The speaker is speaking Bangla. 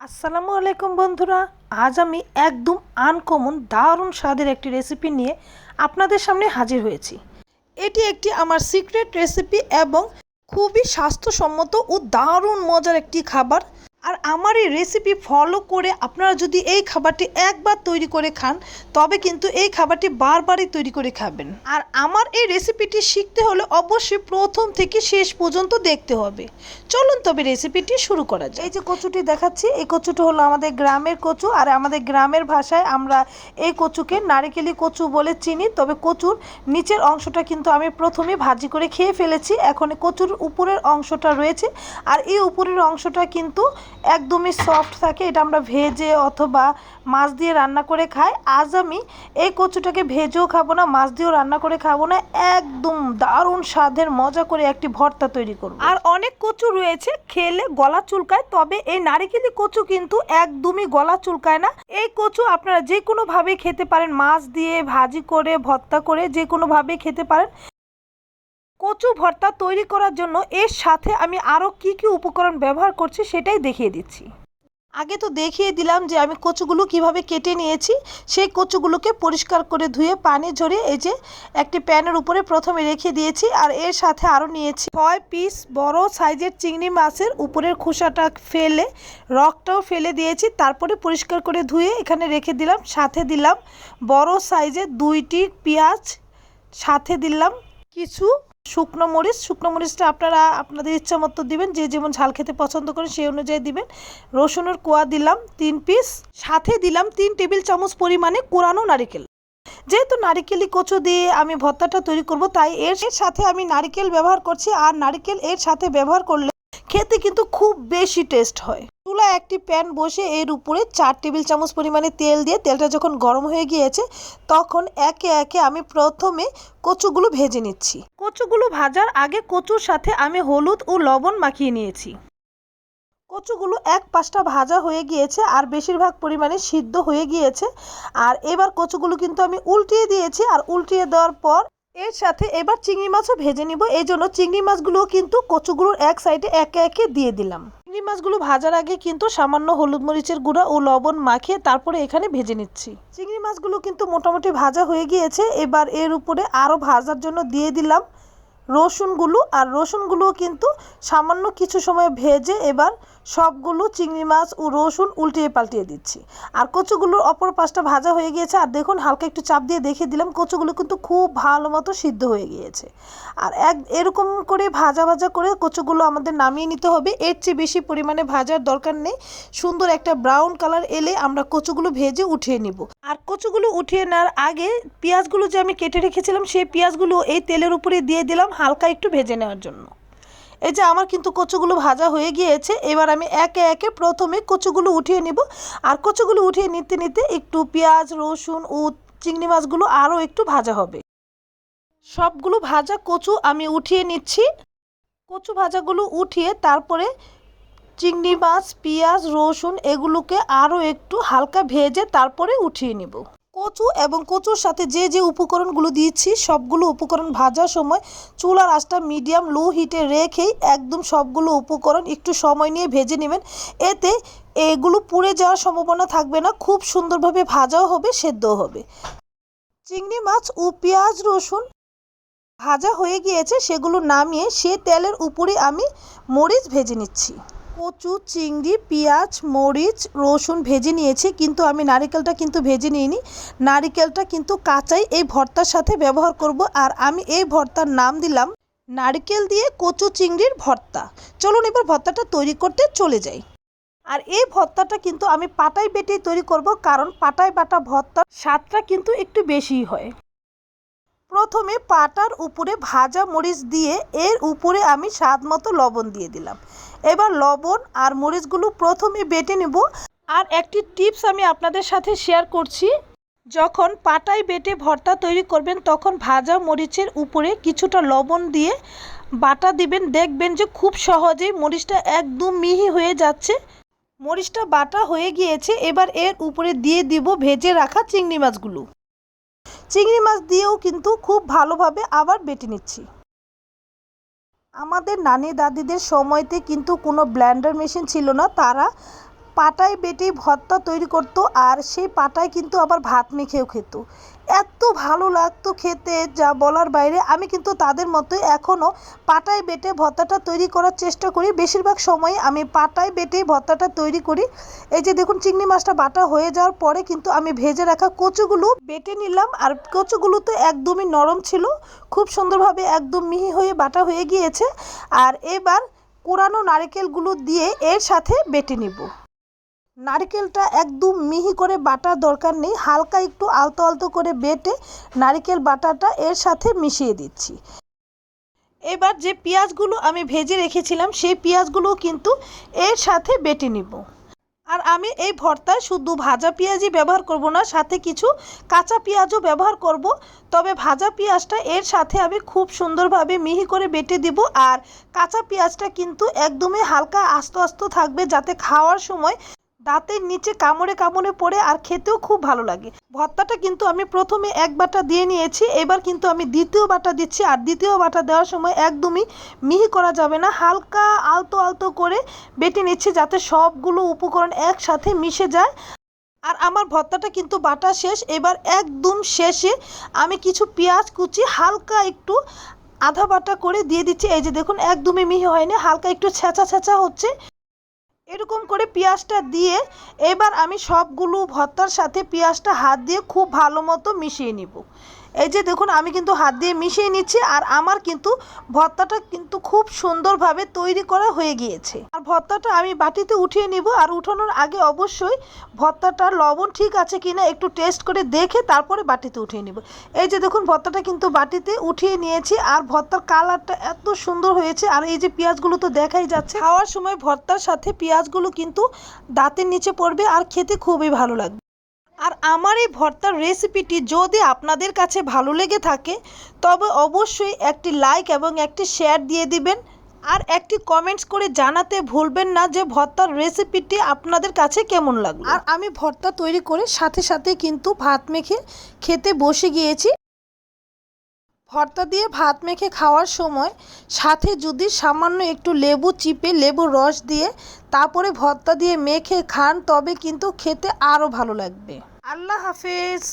আসসালামু আলাইকুম বন্ধুরা, আজ আমি একদম আনকমন দারুণ স্বাদের একটি রেসিপি নিয়ে আপনাদের সামনে হাজির হয়েছি। এটি একটি আমার সিক্রেট রেসিপি এবং খুবই স্বাস্থ্যসম্মত ও দারুণ মজার একটি খাবার। আর আমার এই রেসিপি ফলো করে আপনারা যদি এই খাবারটি একবার তৈরি করে খান, তবে কিন্তু এই খাবারটি বারবারই তৈরি করে খাবেন। আর আমার এই রেসিপিটি শিখতে হলে অবশ্যই প্রথম থেকে শেষ পর্যন্ত দেখতে হবে। চলুন তবে রেসিপিটি শুরু করা যায় এই যে কচুটি দেখাচ্ছি, এই কচুটি হলো আমাদের গ্রামের কচু, আর আমাদের গ্রামের ভাষায় আমরা এই কচুকে নারিকেলি কচু বলে চিনি, তবে কচুর নিচের অংশটা কিন্তু আমি প্রথমে ভাজি করে খেয়ে ফেলেছি। এখন কচুর উপরের অংশটা রয়েছে, আর এই উপরের অংশটা কিন্তু একদমই সফট থাকে, এটা আমরা ভেজে অথবা মাছ দিয়ে রান্না করে খাই। আজ আমি এই কচুটাকে ভেজেও খাব না, মাছ দিয়েও রান্না করে খাব না, একদম দারুণ স্বাদের, মজা করে একটি ভর্তা তৈরি করব। আর অনেক কচু রয়েছে, খেলে গলা চুলকায়, তবে এই নারিকেলি কচু কিন্তু একদমই গলা চুলকায় না। এই কচু আপনারা যে কোনোভাবে খেতে পারেন, মাছ দিয়ে ভাজি করে, ভর্তা করে যে কোনোভাবে খেতে পারেন। কচু ভর্তা তৈরি করার জন্য এর সাথে আমি আরও কি কি উপকরণ ব্যবহার করছি সেটাই দেখিয়ে দিচ্ছি। আগে তো দেখিয়ে দিলাম যে আমি কচুগুলো কীভাবে কেটে নিয়েছি, সেই কচুগুলোকে পরিষ্কার করে ধুয়ে পানি ঝরিয়ে এই যে একটি প্যানের উপরে প্রথমে রেখে দিয়েছি আর এর সাথে আরও নিয়েছি ছয় পিস বড় সাইজের চিংড়ি মাছের উপরের খোসাটা ফেলে রকটাও ফেলে দিয়েছি, তারপরে পরিষ্কার করে ধুয়ে এখানে রেখে দিলাম, সাথে দিলাম বড় সাইজের দুইটি পেঁয়াজ, সাথে দিলাম কিছু শুকনো মরিচ, শুকনো মরিচটা আপনারা আপনাদের ইচ্ছা মতো দিবেন, যে যেমন ঝাল খেতে পছন্দ করেন সেই অনুযায়ী দিবেন। রসুনের কোয়া দিলাম তিন পিস সাথে দিলাম তিন টেবিল চামচ পরিমাণে কোরানো নারিকেল। যেহেতু নারিকেলি কচু দিয়ে আমি ভর্তাটা তৈরি করব, তাই এর সাথে আমি নারিকেল ব্যবহার করছি, আর নারিকেল এর সাথে ব্যবহার করলে খেতে কিন্তু খুব বেশি টেস্ট হয়। চুলা একটি প্যান বসে এর উপরে চার টেবিল চামচ পরিমাণে তেল দিয়ে তেলটা যখন গরম হয়ে গিয়েছে, তখন একে একে আমি প্রথমে কচুগুলো ভেজে নিচ্ছি। কচুগুলো ভাজার আগে কচুর সাথে আমি হলুদ ও লবণ মাখিয়ে নিয়েছি। কচুগুলো এক পাশটা ভাজা হয়ে গিয়েছে আর বেশিরভাগ পরিমাণে সিদ্ধ হয়ে গিয়েছে। আর এবার কচুগুলো কিন্তু আমি উল্টিয়ে দিয়েছি আর উল্টিয়ে দেওয়ার পর এর সাথে এবার চিংড়ি মাছও ভেজে নিব। এই জন্য চিংড়ি মাছগুলো কিন্তু কচুগুলোর এক সাইডে একে একে দিয়ে দিলাম। চিংড়ি মাছগুলো ভাজার আগে কিন্তু সামান্য হলুদ মরিচের গুঁড়া ও লবণ মাখিয়ে তারপরে এখানে ভেজে নিচ্ছি। চিংড়ি মাছগুলো কিন্তু মোটামুটি ভাজা হয়ে গিয়েছে। এবার এর উপরে আরও ভাজার জন্য দিয়ে দিলাম রসুনগুলো। আর রসুনগুলো কিন্তু সামান্য কিছু সময় ভেজে এবার সবগুলো চিংড়ি মাছ ও রসুন উল্টিয়ে পাল্টিয়ে দিচ্ছি। আর কচুগুলোর অপর পাশটা ভাজা হয়ে গিয়েছে। আর দেখুন, হালকা একটু চাপ দিয়ে দেখিয়ে দিলাম, কচুগুলো কিন্তু খুব ভালো মতো সিদ্ধ হয়ে গিয়েছে। আর এক, এরকম করে ভাজা ভাজা করে কচুগুলো আমাদের নামিয়ে নিতে হবে। এর চেয়ে বেশি পরিমাণে ভাজার দরকার নেই। সুন্দর একটা ব্রাউন কালার এলে আমরা কচুগুলো ভেজে উঠিয়ে নিব। আর কচুগুলো উঠিয়ে নেওয়ার আগে পেঁয়াজগুলো যে আমি কেটে রেখেছিলাম, সেই পেঁয়াজগুলো এই তেলের উপরে দিয়ে দিলাম হালকা একটু ভেজে নেওয়ার জন্য। এই যে আমার কিন্তু কচুগুলো ভাজা হয়ে গিয়েছে, এবার আমি একে একে প্রথমে কচুগুলো উঠিয়ে নিব। আর কচুগুলো উঠিয়ে নিতে নিতে একটু পেঁয়াজ, রসুন ও চিংড়ি মাছগুলো আরও একটু ভাজা হবে। সবগুলো ভাজা কচু আমি উঠিয়ে নিচ্ছি। কচু ভাজাগুলো উঠিয়ে তারপরে চিংড়ি মাছ, পেঁয়াজ, রসুন এগুলোকে আরও একটু হালকা ভেজে তারপরে উঠিয়ে নিব। কচু এবং কচুর সাথে যে যে উপকরণগুলো দিয়েছি, সবগুলো উপকরণ ভাজার সময় চুলার আঁচটা মিডিয়াম লো হিটে রেখেই একদম সবগুলো উপকরণ একটু সময় নিয়ে ভেজে নেবেন। এতে এগুলো পুড়ে যাওয়ার সম্ভাবনা থাকবে না, খুব সুন্দরভাবে ভাজাও হবে, সেদ্ধও হবে। চিংড়ি মাছ ও পেঁয়াজ রসুন ভাজা হয়ে গিয়েছে, সেগুলো নামিয়ে সে তেলের উপরে আমি মরিচ ভেজে নিচ্ছি। কচু, চিংড়ি, পেঁয়াজ, মরিচ, রসুন ভেজে নিয়েছি, কিন্তু আমি নারিকেলটা কিন্তু ভেজে নিইনি। নারিকেলটা কিন্তু কাঁচাই এই ভর্তার সাথে ব্যবহার করব আর আমি এই ভর্তার নাম দিলাম নারকেল দিয়ে কচু, চিংড়ির ভর্তা। চলুন এবার ভর্তাটা তৈরি করতে চলে যাই। আর এই ভর্তাটা কিন্তু আমি পাটায় বেটেই তৈরি করব, কারণ পাটায় বাটা ভর্তার স্বাদটা কিন্তু একটু বেশিই হয়। প্রথমে পাটার উপরে ভাজা মরিচ দিয়ে এর উপরে আমি স্বাদ মতো লবণ দিয়ে দিলাম। এবার লবণ আর মরিচগুলো প্রথমে বেটে নেব। আর একটি টিপস আমি আপনাদের সাথে শেয়ার করছি। যখন পাটায় বেটে ভর্তা তৈরি করবেন, তখন ভাজা মরিচের উপরে কিছুটা লবণ দিয়ে বাটা দিবেন। দেখবেন যে খুব সহজেই মরিচটা একদম মিহি হয়ে যাচ্ছে। মরিচটা বাটা হয়ে গিয়েছে, এবার এর উপরে দিয়ে দিব ভেজে রাখা চিংড়ি মাছগুলো। চিংড়ি মাছ দিয়েও কিন্তু খুব ভালোভাবে আবার বেটে নিচ্ছি। আমাদের নানি দাদিদের সময়তে কিন্তু কোনো ব্ল্যান্ডার মেশিন ছিল না। তারা পাটায় বেটে ভর্তা তৈরি করতো আর সেই পাটায় কিন্তু আবার ভাত মেখেও খেত। এত ভালো লাগতো খেতে, যা বলার বাইরে। আমি কিন্তু তাদের মতোই এখনও পাটায় বেটে ভর্তাটা তৈরি করার চেষ্টা করি। বেশিরভাগ সময় আমি পাটায় বেটেই ভর্তাটা তৈরি করি। এই যে দেখুন, চিংড়ি মাছটা বাটা হয়ে যাওয়ার পরে কিন্তু আমি ভেজে রাখা কচুগুলো বেটে নিলাম। আর কচুগুলো তো একদমই নরম ছিল। খুব সুন্দরভাবে একদম মিহি হয়ে বাটা হয়ে গিয়েছে। আর এবার কোরানো নারকেলগুলো দিয়ে এর সাথে বেটে নিব। নারকেলটা একদম মিহি করে বাটার দরকার নেই, হালকা একটু আলতো আলতো করে বেটে নারকেল বাটাটা এর সাথে মিশিয়ে দিচ্ছি। এবার যে পেঁয়াজগুলো আমি ভেজে রেখেছিলাম, সেই পেঁয়াজগুলো কিন্তু এর সাথে বেটে নিব। আর আমি এই ভর্তায় শুধু ভাজা পেঁয়াজই ব্যবহার করব না, সাথে কিছু কাঁচা পেঁয়াজও ব্যবহার করব। তবে ভাজা পেঁয়াজটা এর সাথে আমি খুব সুন্দরভাবে মিহি করে বেটে দিব, আর কাঁচা পেঁয়াজটা কিন্তু একদমই হালকা আস্ত আস্ত থাকবে যাতে খাওয়ার সময় দাঁতের নিচে কামড়ে কামড়ে পড়ে আর খেতেও খুব ভালো লাগে। ভর্তাটা কিন্তু আমি প্রথমে এক বাটা দিয়ে নিয়েছি, এবার কিন্তু আমি দ্বিতীয় বাটা দিচ্ছি আর দ্বিতীয় বাটা দেওয়ার সময় একদমই মিহি করা যাবে না, হালকা আলতো আলতো করে বেটে নিচ্ছি যাতে সবগুলো উপকরণ একসাথে মিশে যায়। আর আমার ভর্তাটা কিন্তু বাটা শেষ, এবার একদম শেষে আমি কিছু পেঁয়াজ কুচি হালকা একটু আধা বাটা করে দিয়ে দিচ্ছি। এই যে দেখুন, একদমই মিহি হয়নি, হালকা একটু ছেঁচা ছেঁচা হচ্ছে। এরকম করে পেঁয়াজটা দিয়ে এবার আমি সবগুলো ভর্তার সাথে পেঁয়াজটা হাত দিয়ে খুব ভালো মতো মিশিয়ে নিব। এই যে দেখুন, আমি কিন্তু হাত দিয়ে মিশিয়ে নিচ্ছি আর আমার কিন্তু ভর্তাটা কিন্তু খুব সুন্দরভাবে তৈরি করা হয়ে গিয়েছে। আর ভর্তাটা আমি বাটিতে উঠিয়ে নিব আর উঠানোর আগে অবশ্যই ভর্তাটার লবণ ঠিক আছে কিনা একটু টেস্ট করে দেখে তারপরে বাটিতে উঠিয়ে নিব। এই যে দেখুন, ভর্তাটা কিন্তু বাটিতে উঠিয়ে নিয়েছি আর ভর্তার কালারটা এত সুন্দর হয়েছে আর এই যে পেঁয়াজগুলো তো দেখাই যাচ্ছে। খাওয়ার সময় ভর্তার সাথে পেঁয়াজগুলো কিন্তু দাঁতের নিচে পড়বে আর খেতে খুবই ভালো লাগবে। আর আমার এই ভর্তার রেসিপিটি যদি আপনাদের কাছে ভালো লেগে থাকে, তবে অবশ্যই একটি লাইক এবং একটি শেয়ার দিয়ে দিবেন। আর একটি কমেন্টস করে জানাতে ভুলবেন না যে ভর্তার রেসিপিটি আপনাদের কাছে কেমন লাগল। আর আমি ভর্তা তৈরি করে সাথে সাথে কিন্তু ভাত মেখে খেতে বসে গিয়েছি। ভর্তা দিয়ে ভাত মেখে খাওয়ার সময় সাথে যদি সামান্য একটু লেবু চিপে লেবু রস দিয়ে তারপরে ভর্তা দিয়ে মেখে খান, তবে কিন্তু খেতে আরও ভালো লাগবে। আল্লাহ হাফেজ।